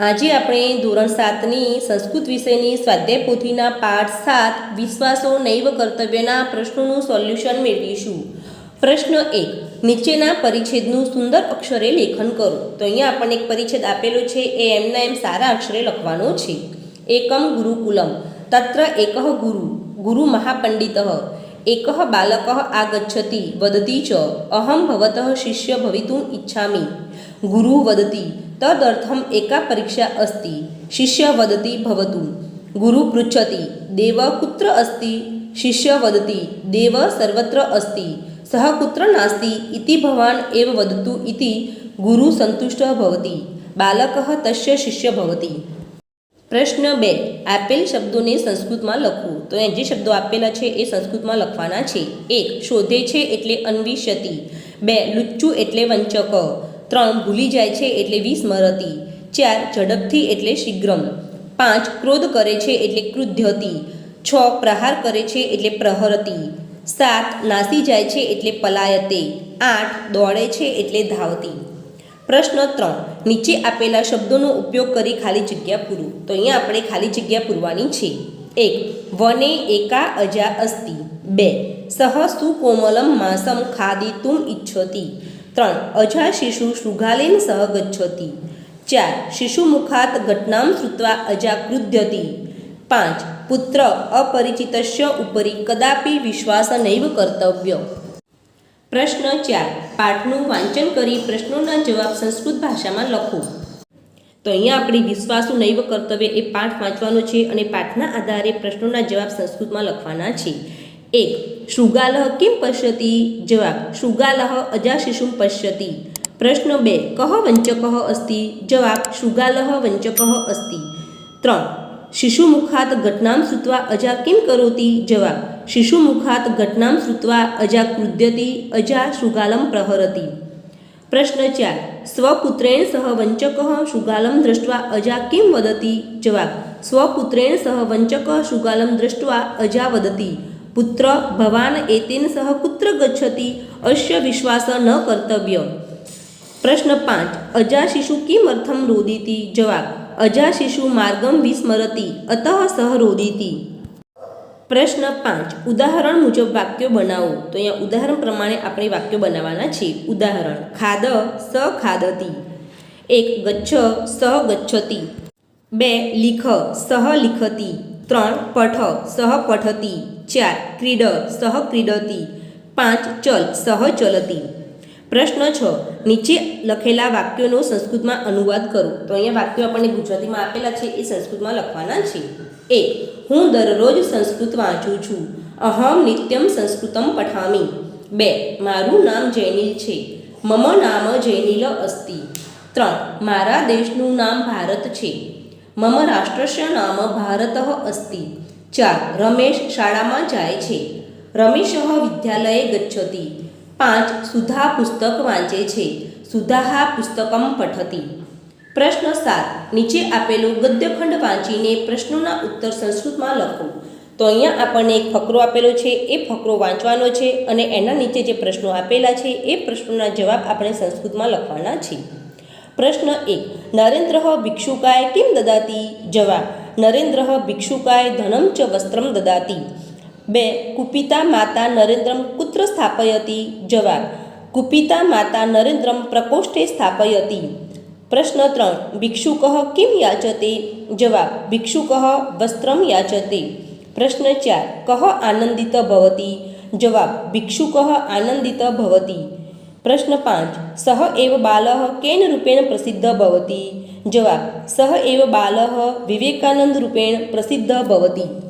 આજે આપણે ધોરણ સાતની સંસ્કૃત વિષયની સ્વાધ્યાય પોથીના પાઠ સાત, વિશ્વાસો નૈવ કર્તવ્યના પ્રશ્નોનું સોલ્યુશન મેળવીશું. પ્રશ્ન એક, નીચેના પરિચ્છેદનું સુંદર અક્ષરે લેખન કરો. તો અહીંયા આપણને એક પરિચ્છેદ આપેલો છે, એ એમના એમ સારા અક્ષરે લખવાનો છે. એકમ ગુરુકુલમ, તત્ર એક ગુરુ ગુરુ મહાપંડિત. એકઃ બાલક આગચ્છતિ વદતી ચ અહમ ભવત શિષ્ય ભવિતું ઈચ્છામિ ગુરુ વદતી તદર્થમ એકા પરીક્ષા અસ્તિ શિષ્ય વદતી ભવતું ગુરુ પૃચ્છતિ દેવ કુત્ર અસ્તિ શિષ્ય વદતી દેવ સર્વત્ર અસ્તિ સહ કુત્ર નાસ્તિ ઇતિ ભવાન એવ વદતુ ઇતિ ગુરુ સંતુષ્ટ ભવતી બાલક તસ્ય શિષ્ય ભવતિ પ્રશ્ન બે. આપેલ શબ્દોને સંસ્કૃતમાં લખવું. તો એ જે શબ્દો આપેલા છે એ સંસ્કૃતમાં લખવાના છે. એક, શોધે છે એટલે અન્વિષ્યતિ બે, લુચ્ચું એટલે વંચક. ત્રણ, ભૂલી જાય છે એટલે વિસ્મરતી. ચાર, ઝડપથી એટલે શીઘ્રમ. પાંચ, ક્રોધ કરે છે એટલે ક્રુદ્ધતી. છ, પ્રહાર કરે છે એટલે પ્રહરતી. સાત, નાસી જાય છે એટલે પલાયતે. આઠ, દોડે છે એટલે ધાવતી. પ્રશ્ન ત્રણ. નીચે આપેલા શબ્દોનો ઉપયોગ કરી ખાલી જગ્યા પૂરું. તો અહીંયા આપણે ખાલી જગ્યા પૂરવાની છે. એક, વને એકા અજા અસ્તિ. બે, સહ સુકોમલમ માસમ ખાદિતુમ ઇચ્છતિ ત્રણ, અજા શિશુ શૃગાલેન સહ ગચ્છતિ. ચાર શિશુમુખાત ઘટનામ શ્રુત્વા અજા કૃદ્યતિ પાંચ, પુત્ર અપરિચિતસ્ય ઉપરી કદાપી વિશ્વાસ નૈવ કર્તવ્ય. પ્રશ્ન ચાર. પાઠનું વાંચન કરી પ્રશ્નોના જવાબ સંસ્કૃત ભાષામાં લખો. તો અહીંયા આપણે વિશ્વાસુ નૈવ કર્તવ્ય એ પાઠ વાંચવાનો છે અને પાઠના આધારે પ્રશ્નોના જવાબ સંસ્કૃતમાં લખવાના છે. એક. શૃગાલહ કેમ પશ્યતિ? જવાબ. શુગાલહ અજાશિશુમ પશ્યતિ. પ્રશ્ન બે. કહ વંચક અસ્તિ? જવાબ. શુગાલહ વંચક અસ્તિ. ત્રણ. શિશુમુખાત ઘટનામ શ્રુત્વા અજા કિમ કરોતી? જવાબ, શિશુમુખાત ઘટનામ શ્રુત્વા અજા કૃદ્યતી અજા શુગાલમ પ્રહરતી. પ્રશ્ન ચાર, સ્વપુત્રેણ સહ વંચક શુગાલમ દૃષ્ટવા અજા કિમ વદતી? જવાબ, સ્વપુત્રેણ સહ વંચક શુગાલમ દૃષ્ટવા અજા વદતી. પુત્ર, ભવાન એતેન સહ કુત્ર ગચ્છતિ, અશ્ય વિશ્વાસ ન કર્તવ્ય. પ્રશ્ન પાંચ, અજા શિશુ કિમર્થમ રોદિતી? જવાબ અજા શિશુ માર્ગમ વિસ્મરતી, અતઃ સહ રોદિતિ. પ્રશ્ન પાંચ. ઉદાહરણ મુજબ વાક્યો બનાવો. તો અહીંયા ઉદાહરણ પ્રમાણે આપણે વાક્યો બનાવવાના છે ઉદાહરણ, ખાદ સ ખાદતી એક, ગચ્છ સહ ગચ્છતી બે, લિખ સહ લિખતી ત્રણ, પઠ સહ પઠતી ચાર, ક્રીડ સહ ક્રીડતી પાંચ, ચલ સહ ચલતી પ્રશ્ન છ. નીચે લખેલા વાક્યોનો સંસ્કૃતમાં અનુવાદ કરો. તો અહીંયા વાક્યો આપણને ગુજરાતીમાં આપેલા છે, એ સંસ્કૃતમાં લખવાના છે. એક, હું દરરોજ સંસ્કૃત વાંચું છું. અહમ નિત્યમ સંસ્કૃતમ પઠામી. બે, મારું નામ જૈનિલ છે. મમ નામ જૈનિલ અસ્તિ. ત્રણ, મારા દેશનું નામ ભારત છે. મમ રાષ્ટ્રસ્ય નામ ભારત અસ્તિ. ચાર, રમેશ શાળામાં જાય છે. રમેશ વિદ્યાલયે ગચ્છતિ. પાંચ સુધા પુસ્તક વાંચે છે. સુધાહા પુસ્તકમ પઠતી. પ્રશ્ન સાત. નીચે આપેલું ગદ્યખંડ વાંચીને પ્રશ્નોના ઉત્તર સંસ્કૃતમાં લખો. તો અહીંયા આપણને એક ફકરો આપેલો છે, એ ફકરો વાંચવાનો છે અને એના નીચે જે પ્રશ્નો આપેલા છે, એ પ્રશ્નોના જવાબ આપણે સંસ્કૃતમાં લખવાના છે. પ્રશ્ન એક. નરેન્દ્ર ભિક્ષુકાય કેમ દદાતી? જવાબ. નરેન્દ્ર ભિક્ષુકાય ધનમ ચ વસ્ત્રમ દદાતી. બે, કુપિતા માતા નરેન્દ્રમ કુત્ર સ્થાપયતી, જવાબ, કુપિતા માતા નરેન્દ્રમ પ્રકોષ્ઠે સ્થાપયતી. પ્રશ્ન ત્રણ ભિક્ષુક કિમ યાચતે? જવાબ ભિક્ષુક વસ્ત્રમ યાચતે. પ્રશ્ન ચાર, કહ આનંદિત ભવતી? જવાબ ભિક્ષુક આનંદિત ભવતી. પ્રશ્ન પાંચ, સહ એવ બાલ કેન રૂપેણ પ્રસિદ્ધ ભવતી? જવાબ, સહ એવ બાલ વિવેકાનંદ રૂપેણ પ્રસિદ્ધ ભવતી.